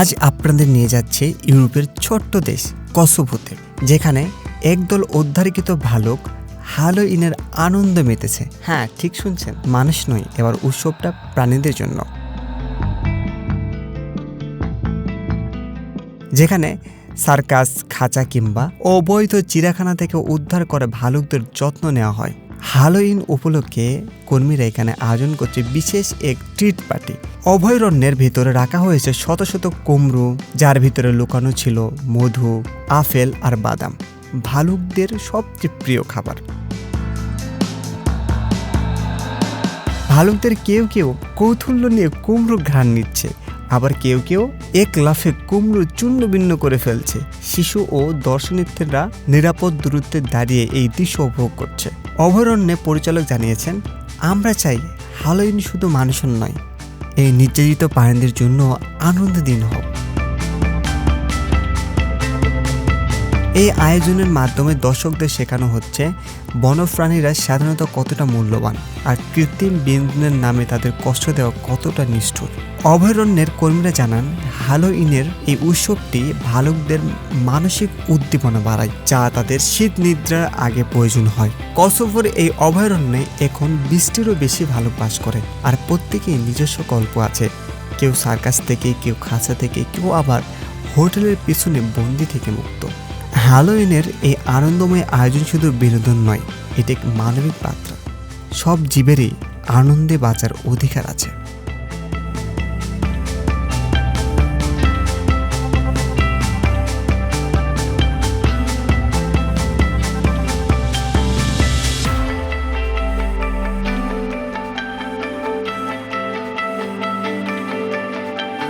আজ আপনাদের নিয়ে যাচ্ছে ইউরোপের ছোট্ট দেশ কসোভোতে, যেখানে একদল উদ্ধারকৃত ভালুক হ্যালো ইনের আনন্দ মেতেছে। হ্যাঁ ঠিক শুনছেন, মানুষ নয়, এবার উৎসবটা প্রাণীদের জন্য। যেখানে সার্কাস, খাঁচা কিংবা অবৈধ চিড়াখানা থেকে উদ্ধার করে ভালুকদের যত্ন নেওয়া হয়। হ্যালোইন উপলক্ষে কর্মীরা এখানে আয়োজন করছে বিশেষ এক ট্রিট পার্টি অভয়ারণ্যের ভিতরে রাখা হয়েছে শত শত কুমড়ো, যার ভিতরে লুকানো ছিল মধু, আপেল আর বাদাম। ভালুকদের সবচেয়ে প্রিয় খাবার। ভালুকদের কেউ কেউ কৌতূহল্য নিয়ে কুমড়ো ঘ্রাণ নিচ্ছে। আবার কেউ কেউ এক লাফে কুমড়ো চূর্ণ ভিন্ন করে ফেলছে। শিশু ও দর্শনার্থীরা নিরাপদ দূরত্বে দাঁড়িয়ে এই দৃশ্য উপভোগ করছে। অভয়ারণ্যে পরিচালক জানিয়েছেন, আমরা চাই হালোইন শুধু মানুষের নয়, এই নির্যাতিত প্রাণীদের জন্য আনন্দ দিন হোক। এই আয়োজনের মাধ্যমে দর্শকদের শেখানো হচ্ছে, বনপ্রাণীরা সাধারণত কতটা মূল্যবান আর কৃত্রিম বিনোদনের নামে তাদের কষ্ট দেওয়া কতটা নিষ্ঠুর। অভয়ারণ্যের কর্মীরা জানান হ্যালো ইনের এই উৎসবটি ভালুকদের মানসিক উদ্দীপনা বাড়ায় যা তাদের শীত নিদ্রার আগে প্রয়োজন হয়। কসোভোর এই অভয়ারণ্যে এখন বৃষ্টিরও বেশি ভালুক বাস করে আর প্রত্যেকেই নিজস্ব গল্প আছে। কেউ সার্কাস থেকে, কেউ খাঁচা থেকে, কেউ আবার হোটেলের পিছনে বন্দি থেকে মুক্ত। হ্যালোইনের এই আনন্দময় আয়োজন শুধু বিনোদন নয়, এটি এক মানবিক বার্তা। সব জীবেরই আনন্দে বাঁচার অধিকার আছে।